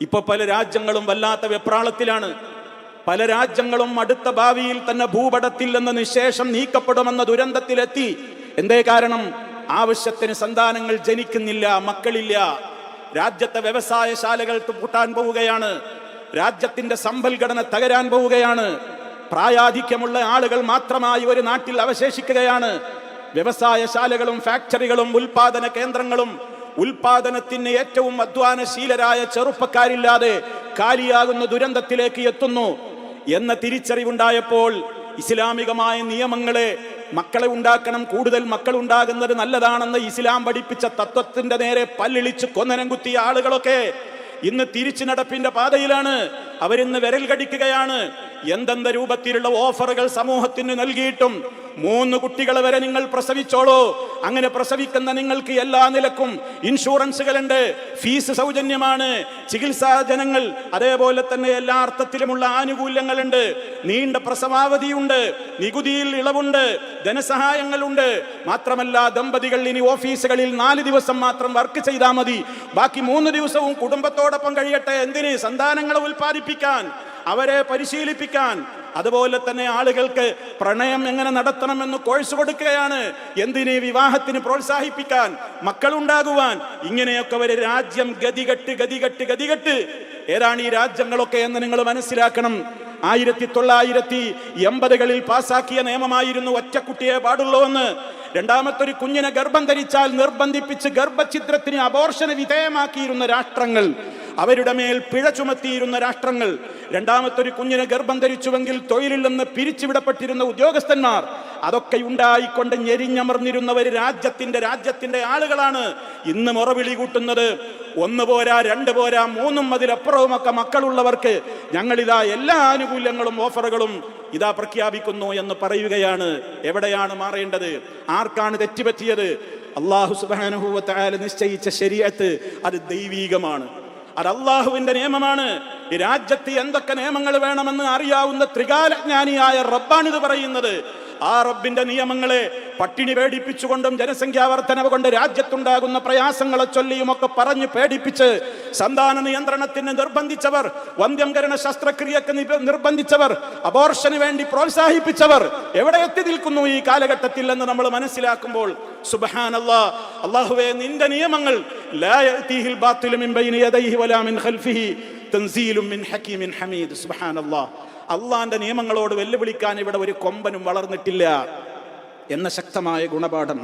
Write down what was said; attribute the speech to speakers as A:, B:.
A: ഇപ്പൊ പല രാജ്യങ്ങളും വല്ലാത്ത വെപ്രാളത്തിലാണ്. പല രാജ്യങ്ങളും അടുത്ത ഭാവിയിൽ തന്നെ ഭൂപടത്തിൽ നിന്ന് നിശേഷം നീക്കപ്പെടുമെന്ന ദുരന്തത്തിലെത്തി. എന്തേ കാരണം? ആവശ്യത്തിന് സന്താനങ്ങൾ ജനിക്കുന്നില്ല മക്കളില്ല. രാജ്യത്തെ വ്യവസായശാലകൾ പൂട്ടാൻ പോവുകയാണ്. രാജ്യത്തിന്റെ സമ്പൽഘടന തകരാൻ പോവുകയാണ്. പ്രായാധിക്യമുള്ള ആളുകൾ മാത്രമായി ഒരു നാട്ടിൽ അവശേഷിക്കുകയാണ്. വ്യവസായശാലകളും ഫാക്ടറികളും ഉൽപാദന കേന്ദ്രങ്ങളും ഉൽപാദനത്തിന് ഏറ്റവും അധ്വാനശീലരായ ചെറുപ്പക്കാരില്ലാതെ കാലിയാകുന്ന ദുരന്തത്തിലേക്ക് എത്തുന്നു എന്ന തിരിച്ചറിവുണ്ടായപ്പോൾ ഇസ്ലാമികമായ നിയമങ്ങളെ മക്കളെ ഉണ്ടാക്കണം കൂടുതൽ മക്കൾ ഉണ്ടാകുന്നത് നല്ലതാണെന്ന് ഇസ്ലാം പഠിപ്പിച്ച തത്വത്തിന്റെ നേരെ പല്ലിളിച്ച് കൊന്നനം കുത്തിയ ആളുകളൊക്കെ ഇന്ന് തിരിച്ചു നടപ്പിന്റെ പാതയിലാണ്. അവരിന്ന് വിരൽ കടിക്കുകയാണ്. എന്തെന്ത രൂപത്തിലുള്ള ഓഫറുകൾ സമൂഹത്തിന് നൽകിയിട്ടും മൂന്ന് കുട്ടികളെ വരെ നിങ്ങൾ പ്രസവിച്ചോളൂ. അങ്ങനെ പ്രസവിക്കുന്ന നിങ്ങൾക്ക് എല്ലാ നിലക്കും ഇൻഷുറൻസുകളുണ്ട് ഫീസ് സൗജന്യമാണ്. ചികിത്സാ ജനങ്ങൾ അതേപോലെ തന്നെ എല്ലാ അർത്ഥത്തിലുമുള്ള ആനുകൂല്യങ്ങളുണ്ട്. നീണ്ട പ്രസവാവധിയുണ്ട്. നികുതിയിൽ ഇളവുണ്ട്. ധനസഹായങ്ങളുണ്ട്. മാത്രമല്ല ദമ്പതികൾ ഇനി ഓഫീസുകളിൽ നാല് ദിവസം മാത്രം വർക്ക് ചെയ്താൽ മതി. ബാക്കി മൂന്ന് ദിവസവും കുടുംബത്തോടൊപ്പം കഴിയട്ടെ. എന്തിന്? സന്താനങ്ങളെ ഉൽപ്പാദിപ്പിക്കാൻ. അവരെ പരിശീലിപ്പിക്കാൻ. അതുപോലെ തന്നെ ആളുകൾക്ക് പ്രണയം എങ്ങനെ നടത്തണമെന്ന് കോഴ്സ് കൊടുക്കുകയാണ്. എന്തിന് വിവാഹത്തിന് പ്രോത്സാഹിപ്പിക്കാൻ? മക്കളുണ്ടാകുവാൻ. ഇങ്ങനെയൊക്കെ ഒരു രാജ്യം ഗതികെട്ട് ഗതികെട്ട് ഗതികെട്ട്. ഏതാണ് ഈ രാജ്യങ്ങളൊക്കെ എന്ന് നിങ്ങൾ മനസ്സിലാക്കണം. ആയിരത്തി തൊള്ളായിരത്തി എൺപതുകളിൽ പാസാക്കിയ നിയമമായിരുന്നു ഒറ്റക്കുട്ടിയെ പാടുള്ളൂ എന്ന്. രണ്ടാമത്തൊരു കുഞ്ഞിനെ ഗർഭം ധരിച്ചാൽ നിർബന്ധിപ്പിച്ച് ഗർഭഛിദ്രത്തിന് അബോർഷന് വിധേയമാക്കിയിരുന്ന രാഷ്ട്രങ്ങൾ. അവരുടെ മേൽ പിഴ ചുമത്തിയിരുന്ന രാഷ്ട്രങ്ങൾ രണ്ടാമത്തൊരു കുഞ്ഞിനെ ഗർഭം ധരിച്ചുവെങ്കിൽ തൊഴിലിൽ നിന്ന് പിരിച്ചുവിടപ്പെട്ടിരുന്ന ഉദ്യോഗസ്ഥന്മാർ അതൊക്കെ ഉണ്ടായിക്കൊണ്ട് ഞെരിഞ്ഞമർന്നിരുന്നവർ രാജ്യത്തിന്റെ രാജ്യത്തിന്റെ ആളുകളാണ്. ഇന്ന് മുറവിളി കൂട്ടുന്നത് ഒന്ന് പോരാ രണ്ട് പോരാ മൂന്നും അതിലപ്പുറവുമൊക്കെ മക്കളുള്ളവർക്ക് ഞങ്ങളിതാ എല്ലാ ആനുകൂല്യങ്ങളും ഓഫറുകളും ഇതാ പ്രഖ്യാപിക്കുന്നു എന്ന് പറയുകയാണ്. എവിടെയാണ് മാറേണ്ടത്? ആർക്കാണ് തെറ്റുപറ്റിയത്? അള്ളാഹു സുബാനുഭൂവത്തായ നിശ്ചയിച്ച ശരീരത്ത് അത് ദൈവീകമാണ്. അത് അള്ളാഹുവിന്റെ നിയമമാണ്. ഈ രാജ്യത്ത് എന്തൊക്കെ നിയമങ്ങൾ വേണമെന്ന് അറിയാവുന്ന ത്രികാലജ്ഞാനിയായ റബ്ബാണിത് പറയുന്നത്. ആ റബ്ബിന്റെ നിയമങ്ങളെ പട്ടിണി പേടിപ്പിച്ചുകൊണ്ടും ജനസംഖ്യാ വർധനവ് കൊണ്ട് രാജ്യത്തുണ്ടാകുന്ന പ്രയാസങ്ങളെ ചൊല്ലിയുമൊക്കെ പറഞ്ഞ് പേടിപ്പിച്ച് സന്താന നിയന്ത്രണത്തിന് നിർബന്ധിച്ചവർ വന്ധ്യംകരണ ശസ്ത്രക്രിയക്ക് നിർബന്ധിച്ചവർ അബോർഷന് വേണ്ടി പ്രോത്സാഹിപ്പിച്ചവർ എവിടെ എത്തി നിൽക്കുന്നു ഈ കാലഘട്ടത്തിൽ എന്ന് നമ്മൾ മനസ്സിലാക്കുമ്പോൾ സുബ്ഹാനല്ലാ അള്ളാഹുവെ നിന്റെ നിയമങ്ങൾ തൻസീലും ഹമീദ് സുബ്ഹാനല്ലാ. അള്ളാന്റെ നിയമങ്ങളോട് വെല്ലുവിളിക്കാൻ ഇവിടെ ഒരു കൊമ്പനും വളർന്നിട്ടില്ല എന്ന ശക്തമായ ഗുണപാഠം